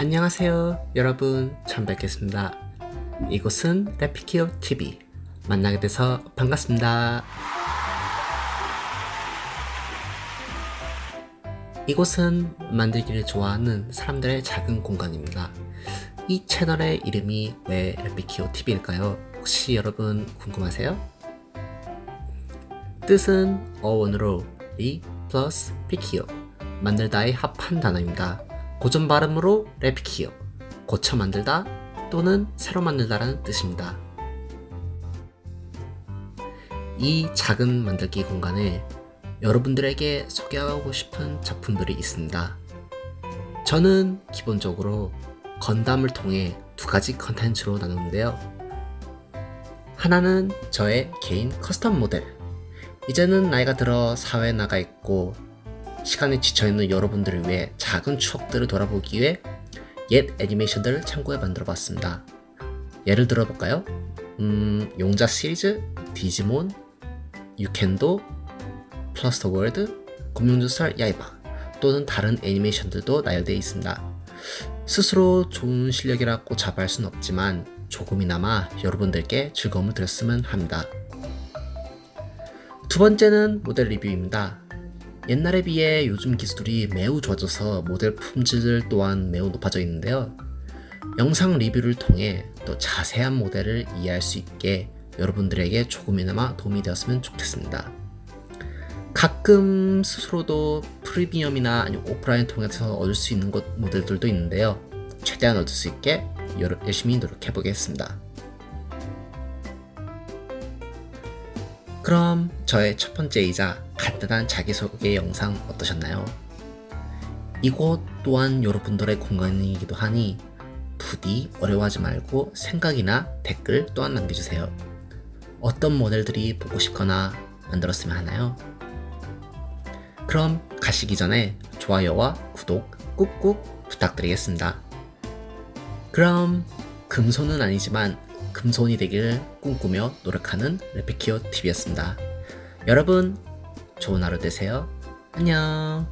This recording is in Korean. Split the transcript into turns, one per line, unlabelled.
안녕하세요 여러분 처음 뵙겠습니다 이곳은 레피키오 TV 만나게 돼서 반갑습니다 이곳은 만들기를 좋아하는 사람들의 작은 공간입니다 이 채널의 이름이 왜 레피키오 TV일까요? 혹시 여러분 궁금하세요? 뜻은 어원으로 리 플러스 피키오 만들다의 합한 단어입니다. 고전 발음으로 레피키오 고쳐 만들다 또는 새로 만들다라는 뜻입니다. 이 작은 만들기 공간에 여러분들에게 소개하고 싶은 작품들이 있습니다. 저는 기본적으로 건담을 통해 두 가지 컨텐츠로 나누는데요. 하나는 저의 개인 커스텀 모델. 이제는 나이가 들어 사회에 나가 있고 시간에 지쳐있는 여러분들을 위해 작은 추억들을 돌아보기 위해 옛 애니메이션들을 참고해 만들어 봤습니다. 예를 들어 볼까요? 음, 용자 시리즈, 디지몬, 유캔도, 플러스 더 월드, 공룡주설 야이바 또는 다른 애니메이션들도 나열되어 있습니다. 스스로 좋은 실력이라고 자부할 수는 없지만 조금이나마 여러분들께 즐거움을 드렸으면 합니다. 두 번째는 모델 리뷰입니다. 옛날에 비해 요즘 기술이 매우 좋아져서 모델 품질 또한 매우 높아져 있는데요. 영상 리뷰를 통해 또 자세한 모델을 이해할 수 있게 여러분들에게 조금이나마 도움이 되었으면 좋겠습니다. 가끔 스스로도 프리미엄이나 아니면 오프라인 통해서 얻을 수 있는 것 모델들도 있는데요. 최대한 얻을 수 있게 열심히 노력해 보겠습니다. 그럼 저의 첫 번째이자 간단한 자기소개 영상 어떠셨나요? 이곳 또한 여러분들의 공간이기도 하니 부디 어려워하지 말고 생각이나 댓글 또한 남겨주세요. 어떤 모델들이 보고 싶거나 만들었으면 하나요? 그럼 가시기 전에 좋아요와 구독 꾹꾹 부탁드리겠습니다. 그럼 금손은 아니지만 금손이 되기를 꿈꾸며 노력하는 레피키오 TV였습니다. 여러분 좋은 하루 되세요. 안녕.